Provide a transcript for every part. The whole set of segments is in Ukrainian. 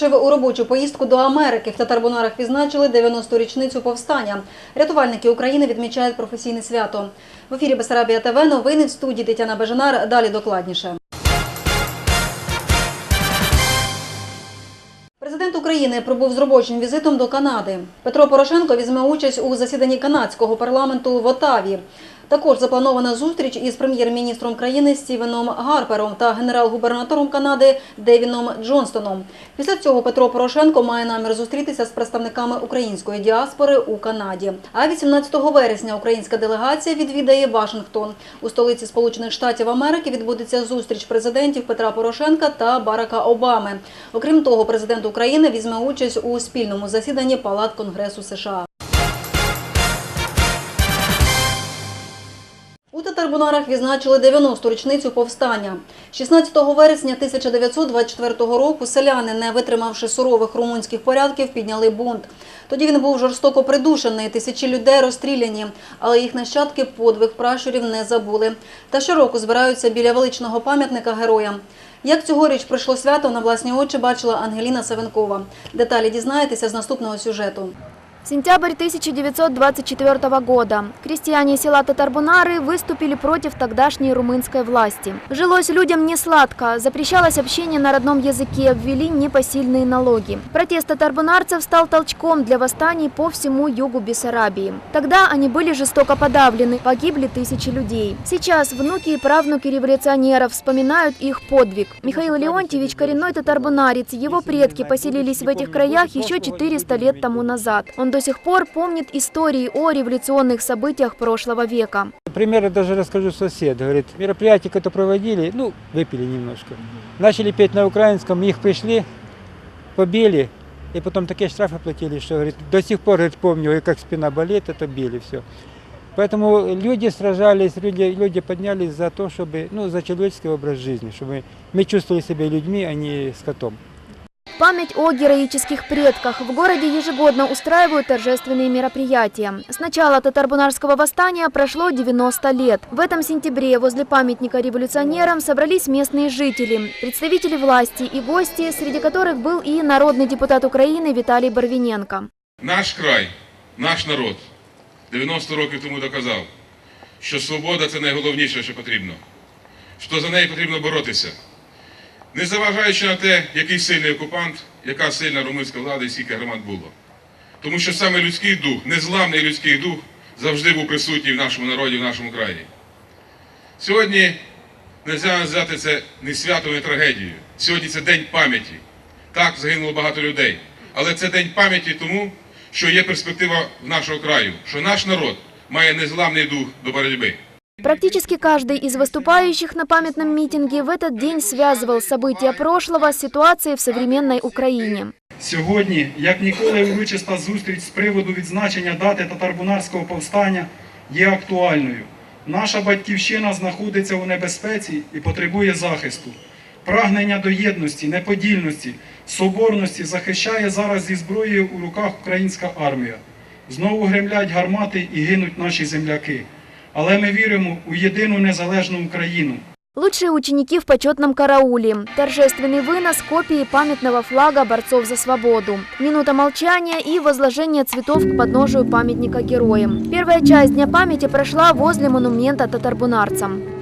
вирушив у робочу поїздку до Америки. В Татарбунарах відзначили 90-ту річницю повстання. Рятувальники України відмічають професійне свято. В ефірі Бесарабія ТВ новини в студії Тетяна Бежанар. Далі докладніше. Президент України прибув з робочим візитом до Канади. Петро Порошенко візьме участь у засіданні канадського парламенту в Отаві. Також запланована зустріч із прем'єр-міністром країни Стівеном Гарпером та генерал-губернатором Канади Девіном Джонстоном. Після цього Петро Порошенко має намір зустрітися з представниками української діаспори у Канаді. А 18 вересня українська делегація відвідає Вашингтон. У столиці Сполучених Штатів Америки відбудеться зустріч президентів Петра Порошенка та Барака Обами. Окрім того, президент України візьме участь у спільному засіданні Палат Конгресу США. У Татарбунарах відзначили 90-ту річницю повстання. 16 вересня 1924 року селяни, не витримавши сурових румунських порядків, підняли бунт. Тоді він був жорстоко придушений, тисячі людей розстріляні, але їх нащадки подвиг пращурів не забули. Та щороку збираються біля величного пам'ятника героям. Як цьогоріч пройшло свято, на власні очі бачила Ангеліна Савенкова. Деталі дізнаєтеся з наступного сюжету. Сентябрь 1924 года. Крестьяне села Татарбунары выступили против тогдашней румынской власти. Жилось людям не сладко, запрещалось общение на родном языке, ввели непосильные налоги. Протест татарбунарцев стал толчком для восстаний по всему югу Бессарабии. Тогда они были жестоко подавлены, погибли тысячи людей. Сейчас внуки и правнуки революционеров вспоминают их подвиг. Михаил Леонтьевич – коренной татарбунарец, его предки поселились в этих краях еще 400 лет тому назад. Он до сих пор помнит истории о революционных событиях прошлого века. Примеры даже расскажу сосед. Говорит, мероприятие какое-то проводили, ну, выпили немножко. Начали петь на украинском, их пришли, побили, и потом такие штрафы платили, что, говорит, до сих пор, говорит, помню, и как спина болит, это били, все. Поэтому люди сражались, люди, люди поднялись за то, чтобы, ну, за человеческий образ жизни, чтобы мы чувствовали себя людьми, а не скотом Память о героических предках. В городе ежегодно устраивают торжественные мероприятия. С начала татарбунарского восстания прошло 90 лет. В этом сентябре возле памятника революционерам собрались местные жители, представители власти и гости, среди которых был и народный депутат Украины Виталий Барвиненко. Наш край, наш народ 90 років тому доказав, що свобода це найголовніше, що потрібно, що за неї потрібно боротися. Не заважаючи на те, який сильний окупант, яка сильна румунська влада і скільки громад було. Тому що саме людський дух, незламний людський дух завжди був присутній в нашому народі, в нашому краї. Сьогодні не можна назвати це не святом, не трагедією. Сьогодні це день пам'яті. Так, загинуло багато людей. Але це день пам'яті тому, що є перспектива в нашого краю, що наш народ має незламний дух до боротьби. Практически каждый из выступающих на памятном митинге в этот день связывал события прошлого с ситуацией в современной Украине. Сьогодні, як ніколи, урочиста зустріч з приводу відзначення дати татарбунарського повстання є актуальною. Наша батьківщина знаходиться у небезпеці і потребує захисту. Прагнення до єдності, неподільності, соборності захищає зараз зі зброєю у руках українська армія. Знову гремлять гармати і гинуть наші земляки. Але ми віримо у єдину незалежну Україну. Лучшие ученики в почетном карауле. Торжественный вынос копии памятного флага борцов за свободу. Минута молчания и возложение цветов к подножию памятника героям. Первая часть Дня памяти прошла возле монумента татарбунарцам.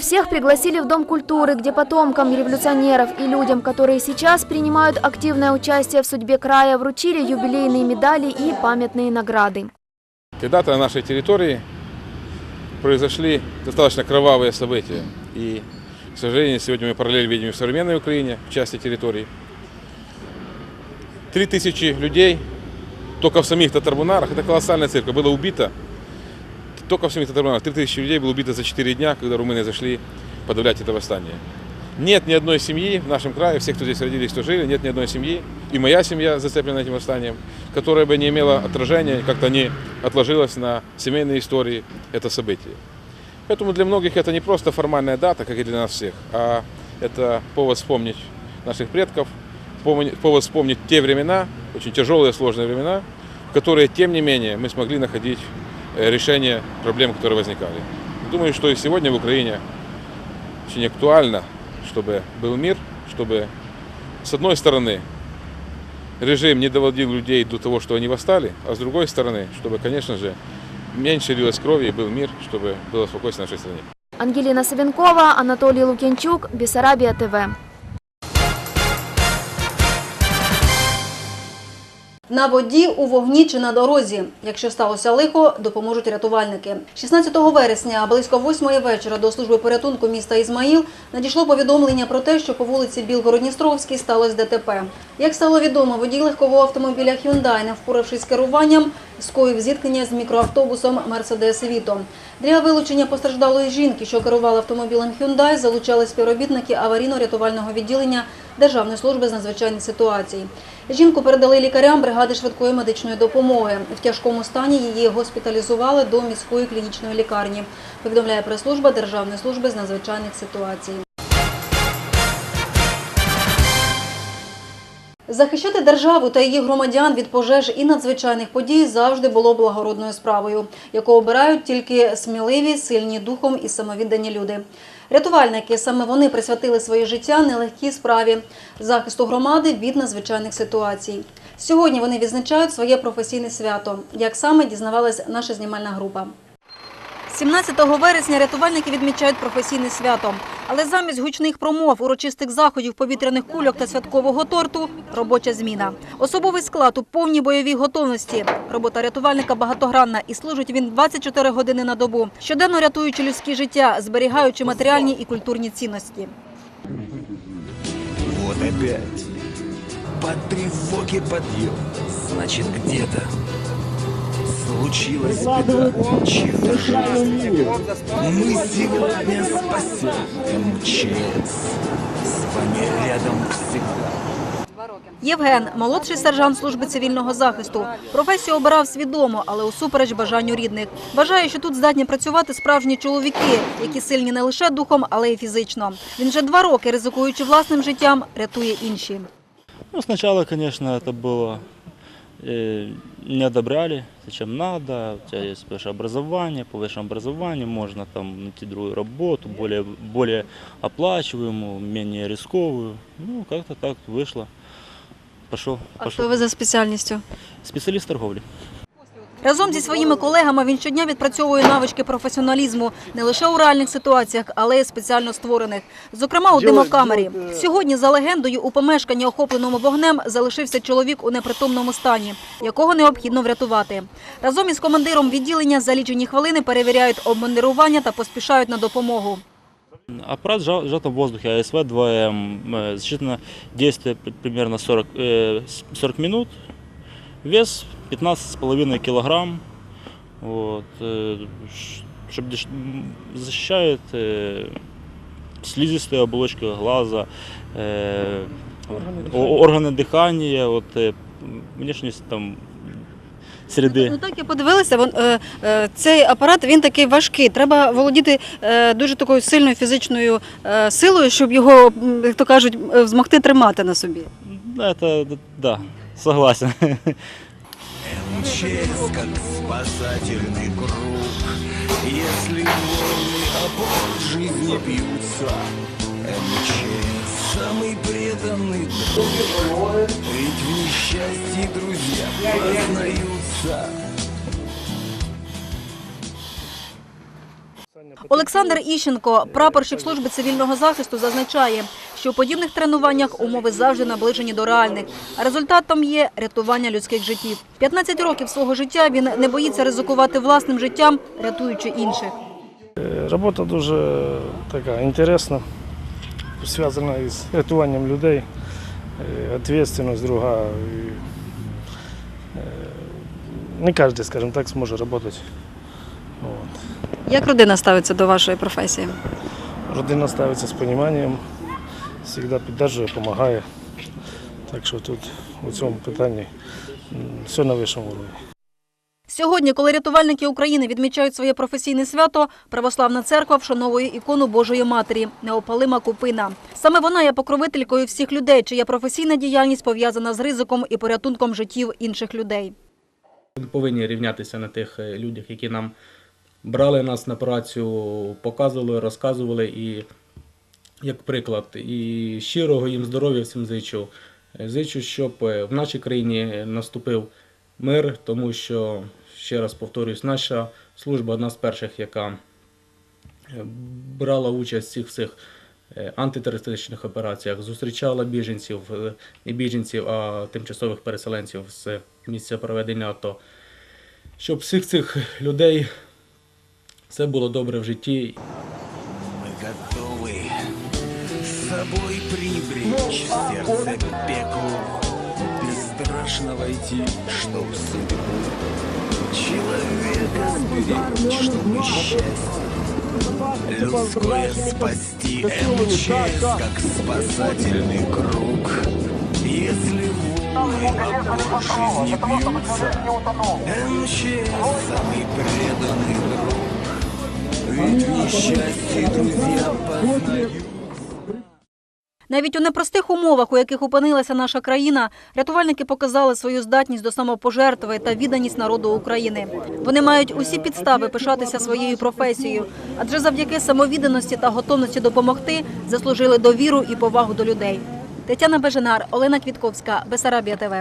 Всех пригласили в Дом культуры, где потомкам революционеров и людям, которые сейчас принимают активное участие в судьбе края, вручили юбилейные медали и памятные награды. Когда-то на нашей территории произошли достаточно кровавые события. И, к сожалению, сегодня мы параллель видим в современной Украине, в части территорий. Три тысячи людей только в самих Татарбунарах, это колоссальная цифра, было убито. Только в три тысячи людей было убито за 4 дня, когда румыны зашли подавлять это восстание. Нет ни одной семьи в нашем крае, всех, кто здесь родились, кто жили, нет ни одной семьи, и моя семья зацеплена этим восстанием, которая бы не имела отражения, как-то не отложилась на семейной истории это событие. Поэтому для многих это не просто формальная дата, как и для нас всех, а Это повод вспомнить наших предков, повод вспомнить те времена, очень тяжелые, сложные времена, в которые, тем не менее, мы смогли находить решение проблем, которые возникали. Думаю, что и сегодня в Украине очень актуально, чтобы был мир, чтобы, с одной стороны, режим не доводил людей до того, что они восстали, а с другой стороны, чтобы, конечно же, меньше лилось крови и был мир, чтобы было спокойствие в нашей стране. Ангелина Савенкова, Анатолий Лукьянчук, Бессарабия ТВ. На воді, у вогні чи на дорозі. Якщо сталося лихо, допоможуть рятувальники. 16 вересня, близько 8 вечора, до служби порятунку міста Ізмаїл надійшло повідомлення про те, що по вулиці Білгородністровській сталося ДТП. Як стало відомо, водій легкового автомобіля Hyundai, не впоравшись з керуванням, скоїв зіткнення з мікроавтобусом Mercedes Vito. Для вилучення постраждалої жінки, що керувала автомобілем Hyundai, залучали співробітники аварійно-рятувального відділення Державної служби з надзвичайних ситуацій. Жінку передали лікарям бригади швидкої медичної допомоги. В тяжкому стані її госпіталізували до міської клінічної лікарні, повідомляє прес-служба Державної служби з надзвичайних ситуацій. Захищати державу та її громадян від пожеж і надзвичайних подій завжди було благородною справою, яку обирають тільки сміливі, сильні духом і самовіддані люди. Рятувальники саме вони присвятили своє життя нелегкій справі захисту громади від надзвичайних ситуацій. Сьогодні вони відзначають своє професійне свято. Як саме дізнавалась наша знімальна група. 17 вересня рятувальники відмічають професійне свято. Але замість гучних промов, урочистих заходів, повітряних кульок та святкового торту – робоча зміна. Особовий склад у повній бойовій готовності. Робота рятувальника багатогранна і служить він 24 години на добу, щоденно рятуючи людські життя, зберігаючи матеріальні і культурні цінності. Вот опять. По тревоге подъем. Значит, где-то случилась беда. Чья-то жизнь. Мы сегодня спасем МЧС. С вами рядом всегда. Євген – молодший сержант служби цивільного захисту. Професію обирав свідомо, але усупереч бажанню рідних. Вважає, що тут здатні працювати справжні чоловіки, які сильні не лише духом, але й фізично. Він вже два роки, ризикуючи власним життям, рятує інші. Ну, сначала, конечно, это было э, не одобряли, зачем надо, у тебя есть высшее образование, по высшему образованию можно там найти другую работу, более, более оплачиваемую, менее рисковую. Ну, как-то так вышло. Пошел, А пошел. хто ви за спеціальністю? Специалист торговли. Разом зі своїми колегами він щодня відпрацьовує навички професіоналізму не лише у реальних ситуаціях, але й спеціально створених. Зокрема, у димокамері. Сьогодні, за легендою, у помешканні, охопленому вогнем, залишився чоловік у непритомному стані, якого необхідно врятувати. Разом із командиром відділення за лічені хвилини перевіряють обмундирування та поспішають на допомогу. Аппарат сжат, сжатом в воздухе АСВ-2М. э, Засчитано действие примерно 40, э, 40 минут. Вес 15,5 килограмм. Вот, э, ш- чтоб деш- м, защищает э, слизистая оболочка глаза, э, о- органы дыхания, вот, э, внешность там, среды. Ну так я подивилася. Вон, е, е, цей апарат він такий важкий. Треба володіти е, дуже такою сильною фізичною е, силою, щоб його, м, як то кажуть, е, змогти тримати на собі. Да, Это, д- да, Согласен. МЧС как спасательный круг. Если волны опор жизни бьются, МЧС самый преданный друг. Ведь в несчастье друзья познаются. Олександр Іщенко, прапорщик служби цивільного захисту, зазначає, що у подібних тренуваннях умови завжди наближені до реальних. Результатом є рятування людських життів. 15 років свого життя він не боїться ризикувати власним життям, рятуючи інших. Робота дуже така інтересна, зв'язана із рятуванням людей, Е, відповідальність друга. Е, Не кожен, скажімо так, зможе працювати. От. Як родина ставиться до вашої професії? Родина ставиться з розумінням, завжди підтримує, допомагає. Так що тут у цьому питанні все на вищому рівні. Сьогодні, коли рятувальники України відмічають своє професійне свято, православна церква вшановує ікону Божої Матері – неопалима купина. Саме вона є покровителькою всіх людей, чия професійна діяльність пов'язана з ризиком і порятунком життів інших людей. Ми повинні рівнятися на тих е, людях, які нам брали нас на працю, показували, розказували і як приклад. І щирого їм здоров'я всім зичу. Зичу, щоб е, в нашій країні наступив мир, тому що, ще раз повторюсь, наша служба одна з перших, яка е, брала участь в цих всіх е, антитерористичних операціях, зустрічала біженців, не біженців, а тимчасових переселенців з місця проведення АТО. Щоб всіх цих людей все було добре в житті. Мы готовы с собой прибречь сердце к пеклу, Бесстрашно войти, чтоб судьбу человека сберечь, чтобы счастье людское спасти МЧС, как спасательный круг. Если волны опор жизни бьются, МЧС самый преданный друг. Навіть у непростих умовах, у яких опинилася наша країна, рятувальники показали свою здатність до самопожертви та відданість народу України. Вони мають усі підстави пишатися своєю професією, адже завдяки самовідданості та готовності допомогти заслужили довіру і повагу до людей. Тетяна Беженар, Олена Квітковська, Бесарабія ТВ.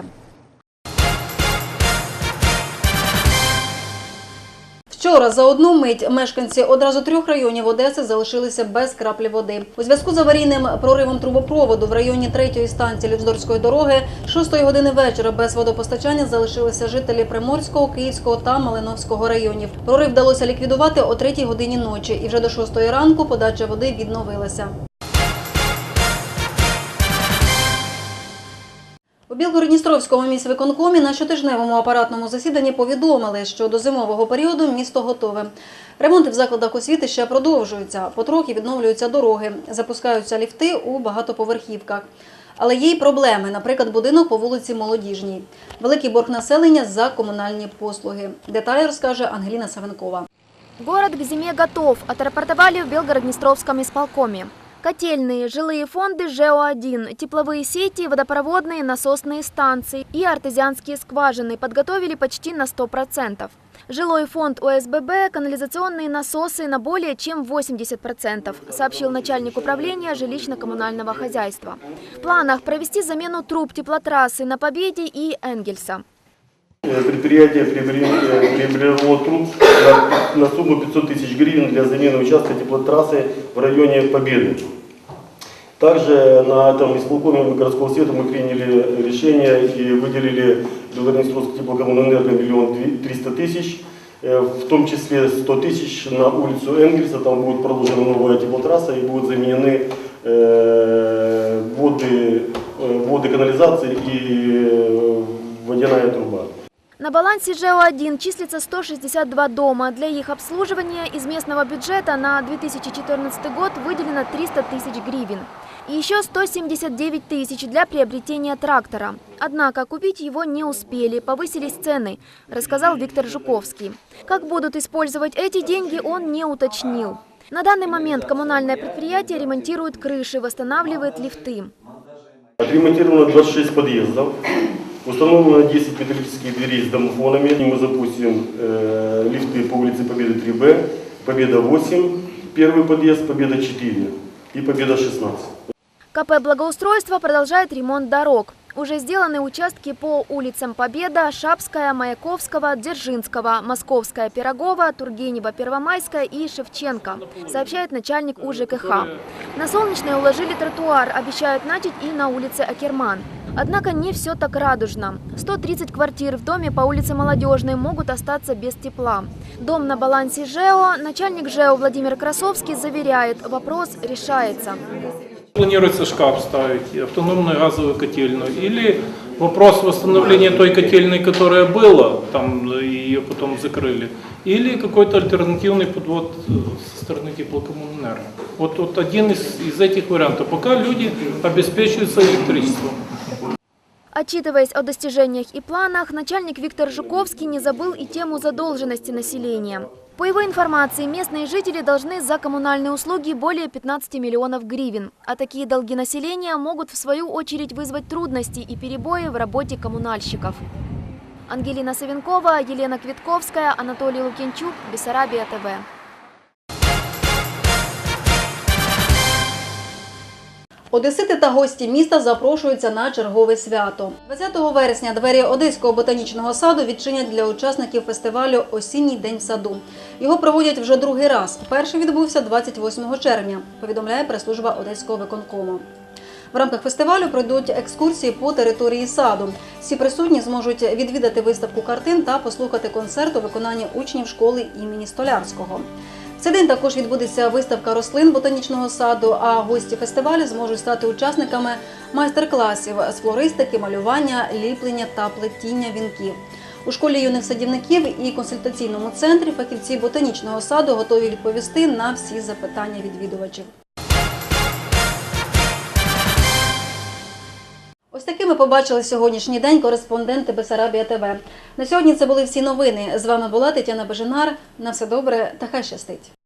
Вчора за одну мить мешканці одразу трьох районів Одеси залишилися без краплі води. У зв'язку з аварійним проривом трубопроводу в районі третьої станції Лівздорської дороги 6 години вечора без водопостачання залишилися жителі Приморського, Київського та Малиновського районів. Прорив вдалося ліквідувати о третій годині ночі, і вже до 6 ранку подача води відновилася. Білгородністровському міськвиконкомі на щотижневому апаратному засіданні повідомили, що до зимового періоду місто готове. Ремонти в закладах освіти ще продовжуються. Потрохи відновлюються дороги, запускаються ліфти у багатоповерхівках. Але є й проблеми, наприклад, будинок по вулиці Молодіжній. Великий борг населення за комунальні послуги. Деталі розкаже Ангеліна Савенкова. Город к зиме готов, отрапортовали в Белгород-Днестровском исполкоме. Котельные, жилые фонды ЖЭО-1, тепловые сети, водопроводные насосные станции и артезианские скважины подготовили почти на 100%. Жилой фонд ОСББ, канализационные насосы на более чем 80%, сообщил начальник управления жилищно-коммунального хозяйства. В планах провести замену труб теплотрассы на Победе и Энгельса. Э, Предприятие э, приобрело труд на, на сумму 500 тысяч гривен для замены участка теплотрассы в районе Победы. Также на этом исполкоме городского совета мы приняли решение и выделили Белгороднестровский теплокоммунэнерго миллион триста тысяч, э, в том числе 100 тысяч на улицу Энгельса, там будет проложена новая теплотрасса и будут заменены воды, воды канализации и водяная труба. На балансе ЖЭО-1 числится 162 дома. Для их обслуживания из местного бюджета на 2014 год выделено 300 тысяч гривен. И еще 179 тысяч для приобретения трактора. Однако купить его не успели, повысились цены, рассказал Виктор Жуковский. Как будут использовать эти деньги, он не уточнил. На данный момент коммунальное предприятие ремонтирует крыши, восстанавливает лифты. Отремонтировано 26 подъездов, установлено 10 металлических дверей с домофонами. И мы запустим э, лифты по улице Победы 3Б, Победа 8, первый подъезд, Победа 4 и Победа 16. КП «Благоустройство» продолжает ремонт дорог. Уже сделаны участки по улицам Победа, Шапская, Маяковского, Дзержинского, Московская, Пирогова, Тургенева, Первомайская и Шевченко, сообщает начальник УЖКХ. На Солнечной уложили тротуар, обещают начать и на улице Акерман. Однако не все так радужно. 130 квартир в доме по улице Молодежной могут остаться без тепла. Дом на балансе ЖЭО. Начальник ЖЭО Владимир Красовский заверяет, вопрос решается. Планируется шкаф ставить, и автономную газовую котельную. Или вопрос восстановления той котельной, которая была, там ее потом закрыли. Или какой-то альтернативный подвод э, со стороны теплокоммунэнерго. Вот, вот один из, из этих вариантов. Пока люди обеспечиваются электричеством. Отчитываясь о достижениях и планах, начальник Виктор Жуковский не забыл и тему задолженности населения. По его информации, местные жители должны за коммунальные услуги более 15 миллионов гривен. А такие долги населения могут в свою очередь вызвать трудности и перебои в работе коммунальщиков. Ангелина Савенкова, Елена Квитковская, Анатолий Лукинчук, Бессарабия ТВ. Одесити та гості міста запрошуються на чергове свято. 20 вересня двері Одеського ботанічного саду відчинять для учасників фестивалю Осінній день в саду. Його проводять вже другий раз. Перший відбувся 28 червня, повідомляє прес-служба Одеського виконкому. В рамках фестивалю пройдуть екскурсії по території саду. Всі присутні зможуть відвідати виставку картин та послухати концерт у виконанні учнів школи імені Столярського. Цей день також відбудеться виставка рослин ботанічного саду, а гості фестивалю зможуть стати учасниками майстер-класів з флористики, малювання, ліплення та плетіння вінків. У школі юних садівників і консультаційному центрі фахівці ботанічного саду готові відповісти на всі запитання відвідувачів. Ось такими побачили сьогоднішній день кореспонденти Бесарабія ТВ. На сьогодні це були всі новини. З вами була Тетяна Бежинар. На все добре та хай щастить.